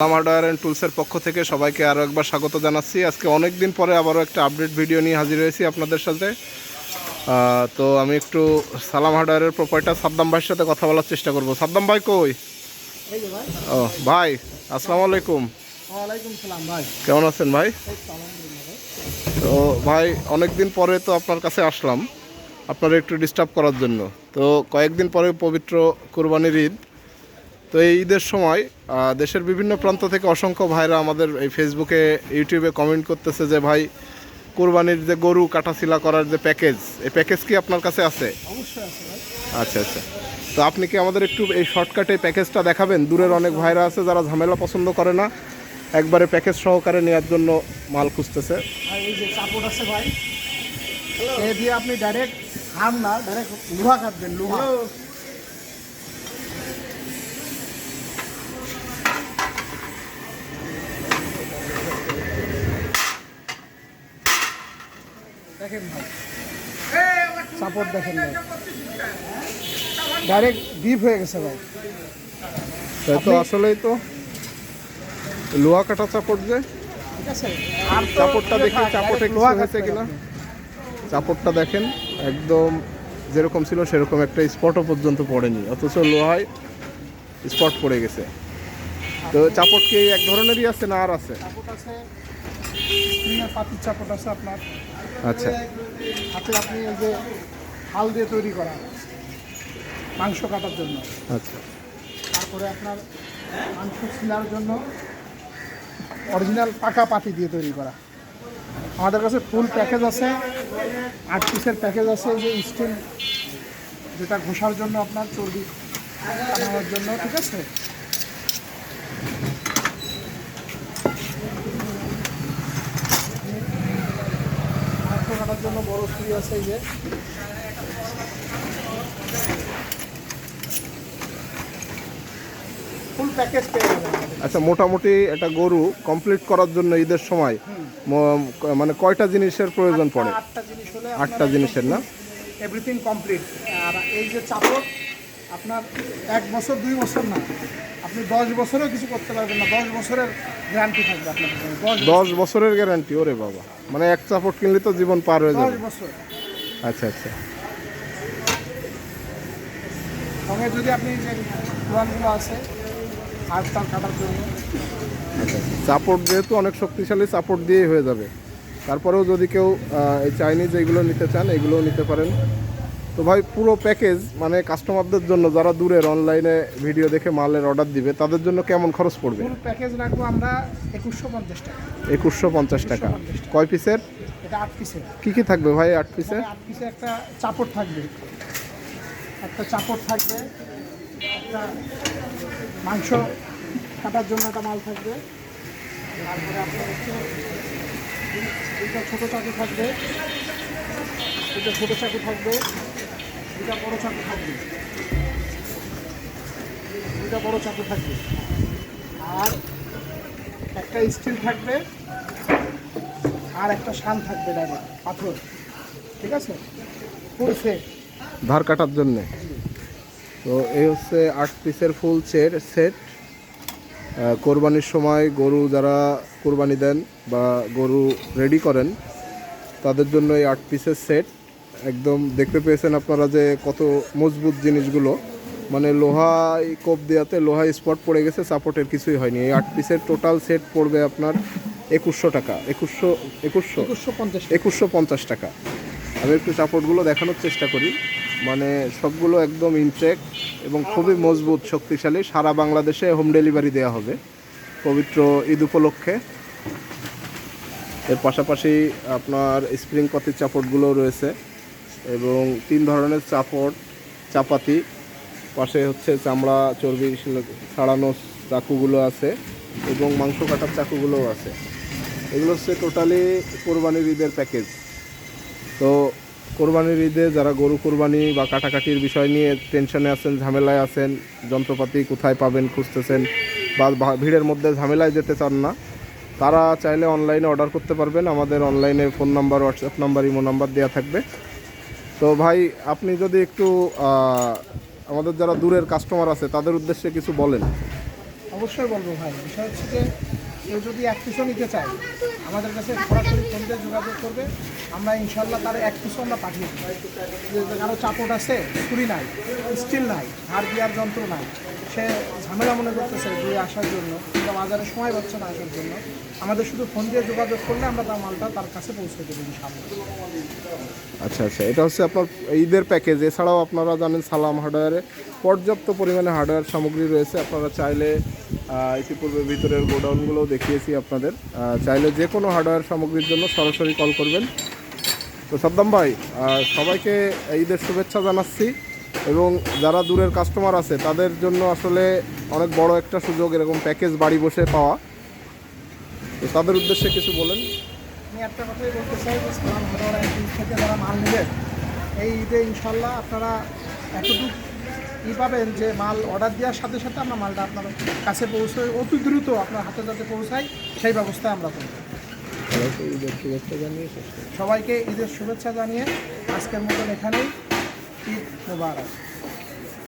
Hardware and টুলসের পক্ষ থেকে সবাইকে আরও একবার স্বাগত জানাচ্ছি। আজকে অনেক দিন পরে আবারও একটা আপডেট ভিডিও নিয়ে হাজির হয়েছি আপনাদের সাথে। তো আমি একটু সালাম হার্ডওয়্যারের প্রোপাইটার সাদ্দাম ভাইয়ের সাথে কথা বলার চেষ্টা করব। সাদ্দাম ভাই কই? ও ভাই আসসালামু আলাইকুম। সালাম ভাই। কেমন আছেন ভাই? তো ভাই। অনেক দিন পরে তো আপনার কাছে আসলাম। আপনারা একটু ডিস্টার্ব করার জন্য। তো কয়েকদিন পরে পবিত্র কোরবানির ঈদ। তো এই ঈদের সময় দেশের বিভিন্ন প্রান্ত থেকে অসংখ্য ভাইরা আমাদের এই ফেসবুকে ইউটিউবে কমেন্ট করতেছে যে ভাই কোরবানির যে গরু কাটাছিলা করার যে প্যাকেজ এই প্যাকেজ কি আপনার কাছে আছে? অবশ্যই আচ্ছা আচ্ছা। তো আপনি কি আমাদের একটু এই শর্টকাটে প্যাকেজটা দেখাবেন? দূরের অনেক ভাইরা আছে যারা ঝামেলা পছন্দ করে না একবারে প্যাকেজ সহকারে নেওয়ার জন্য মাল খুঁজতেছে। আর এই যে চাপট আছে ভাই এ দিয়ে আপনি ডাইরেক্ট হাম না ডাইরেক্ট লোহা কাটবেন লোহা। দেখেন ভাই। সাপোর্ট দেখেন ভাই। ডাইরেক্ট ডিপ হয়ে গেছে ভাই। তাই তো আসলেই তো লোহা কাটা চাপড় যে। ঠিক আছে। আর তো চাপড়টা দেখি direct চাপড়ে লোহা কাটবেন কিনা। চাপড়টা দেখেন একদম যেরকম ছিল সেরকম একটা স্পটও পর্যন্ত পড়েনি অথচ লোহায় স্পট পড়ে গেছে। তো চাপড় কি এক ধরনেরই আছে না আর আছে? চাপট আছে। স্ক্রিনের পাতির চাপট আছে আপনার। আচ্ছা। হাতে আপনি এই যে হাল দিয়ে তৈরি করা মাংস কাটার জন্য। আচ্ছা। তারপরে আপনার মাংস ছিলার জন্য অরিজিনাল পাকা পাতি দিয়ে তৈরি করা। আমাদের কাছে ফুল প্যাকেজ আছে আট পিসের প্যাকেজ আছে যে স্টিল যেটা ঘষার জন্য আপনার চর্বি জন্য ঠিক আছে? কাটার জন্য বড় ছুরি আছে এই যে। ফুল প্যাকেজ পেয়ে যাবেন। আচ্ছা মোটামুটি একটা গরু কমপ্লিট করার জন্য ঈদের সময় মানে কয়টা জিনিসের প্রয়োজন পড়ে? আটটা- আটটা জিনিস হলে আটটা জিনিসের না? এভরিথিং কমপ্লিট আর এই যে চাপড় আপনার এক বছর দুই বছর না। আপনি দশ বছরেও কিছু করতে পারবেন না দশ বছরের গ্যারান্টি থাকবে আপনার দশ বছরের গ্যারান্টি ওরে বাবা। মানে এক চাপড় কিনলে তো জীবন পার হয়ে যাবে। বছর। আচ্ছা আচ্ছা। সঙ্গে যদি আপনি যে আছে আর তার কাটার জন্য। আচ্ছা চাপড় যেহেতু অনেক শক্তিশালী চাপড় দিয়েই হয়ে যাবে। তারপরেও যদি কেউ এই চাইনিজ এইগুলো নিতে চান এগুলোও নিতে পারেন। তো ভাই পুরো প্যাকেজ মানে কাস্টমারদের জন্য যারা দূরের অনলাইনে ভিডিও দেখে মালের অর্ডার দিবে তাদের জন্য কেমন খরচ পড়বে? ফুল প্যাকেজ রাখব আমরা একুশশো পঞ্চাশ টাকা। একুশশো পঞ্চাশ টাকা। কয় পিসের এটা আট পিসের কি কি থাকবে ভাই আট পিসে মানে আট পিসে একটা চাপড় থাকবে। একটা চাপড় থাকবে একটা মাংস কাটার জন্য একটা মাল থাকবে। তারপরে আপনার হচ্ছে ছোটো চাকু থাকবে দুটো ছোটো চাকু থাকবে। দুটা বড় থাকবে। দুটা বড় থাকবে। আর একটা স্টিল থাকবে, আর একটা শান থাকবে পাথর। ঠিক আছে? ধার কাটার জন্যে। তো এই হচ্ছে আট পিসের ফুল সেট সেট কোরবানির সময় গরু যারা কোরবানি দেন বা গরু রেডি করেন, তাদের জন্য এই আট পিসের সেট একদম দেখতে পেয়েছেন আপনারা যে কত মজবুত জিনিসগুলো। মানে লোহাই কোপ দেওয়াতে লোহাই স্পট পড়ে গেছে সাপোর্টের কিছুই হয়নি। এই আট পিসের টোটাল সেট পড়বে আপনার একুশশো টাকা একুশশো একুশশো? একুশশো পঞ্চাশ একুশশো পঞ্চাশ টাকা। আমি একটু সাপোর্টগুলো দেখানোর চেষ্টা করি। মানে সবগুলো একদম ইনটেক এবং খুবই মজবুত শক্তিশালী। সারা বাংলাদেশে হোম ডেলিভারি দেওয়া হবে। পবিত্র ঈদ উপলক্ষে। এর পাশাপাশি আপনার স্প্রিং পাতির চাপড়গুলো রয়েছে। এবং তিন ধরনের চাপড়, চাপাতি। পাশে হচ্ছে চামড়া, চর্বি ছাড়ানো চাকুগুলো আছে এবং মাংস কাটার চাকুগুলোও আছে। এগুলো হচ্ছে টোটালি কোরবানির ঈদের প্যাকেজ তো কোরবানির ঈদে যারা গরু কোরবানি বা কাটাকাটির বিষয় নিয়ে টেনশনে আছেন, ঝামেলায় আছেন, যন্ত্রপাতি কোথায় পাবেন, খুঁজতেছেন বা ভিড়ের মধ্যে ঝামেলায় যেতে চান না, তারা চাইলে অনলাইনে অর্ডার করতে পারবেন। আমাদের অনলাইনে phone number WhatsApp number imo number দেওয়া থাকবে। তো ভাই, আপনি যদি একটু আমাদের যারা দূরের কাস্টমার আছে, তাদের উদ্দেশ্যে কিছু বলেন। অবশ্যই বলব ভাই। বিষয় হচ্ছে যে কেউ যদি এক পিসও নিতে চায়, আমাদের কাছে সরাসরি ফোন দিয়ে যোগাযোগ করবে। আমরা ইনশাল্লাহ তার এক পিসও আমরা পাঠিয়ে দিই কারও চাপট আছে ছুরি নাই স্টিল নাই হার দেওয়ার যন্ত্র নাই। সে ঝামেলা মনে করতেছে দিয়ে আসার জন্য কিংবা বাজারে সময় পাচ্ছে না আসার জন্য। আমাদের শুধু ফোন দিয়ে যোগাযোগ করলে আমরা তার মালটা তার কাছে পৌঁছে দেবো ইনশাল্লাহ। আচ্ছা আচ্ছা এটা হচ্ছে আপনার ঈদের প্যাকেজ এছাড়াও আপনারা জানেন সালাম হার্ডওয়্যারে পর্যাপ্ত পরিমাণে হার্ডওয়্যার সামগ্রী রয়েছে। আপনারা চাইলে ইতিপূর্বে ভিতরের গোডাউনগুলোও দেখিয়েছি আপনাদের। চাইলে যে কোনো হার্ডওয়্যার সামগ্রীর জন্য সরাসরি কল করবেন। তো সাদ্দাম ভাই সবাইকে ঈদের শুভেচ্ছা জানাচ্ছি এবং যারা দূরের কাস্টমার আছে, তাদের জন্য আসলে অনেক বড় একটা সুযোগ এরকম প্যাকেজ বাড়ি বসে পাওয়া। তো তাদের উদ্দেশ্যে কিছু বলেন। আমি একটা কথাই বলতে চাই থেকে যারা মাল নেবেন, এই ঈদে ইনশাল্লাহ আপনারা এতটুকু ই পাবেন যে মাল অর্ডার দেওয়ার সাথে সাথে আমরা মালটা আপনার কাছে পৌঁছে অতি দ্রুত আপনার হাতে যাতে পৌঁছাই সেই ব্যবস্থা আমরা করব। সবাইকে ঈদের শুভেচ্ছা জানিয়ে আজকের মতন এখানেই ঈদ মোবারক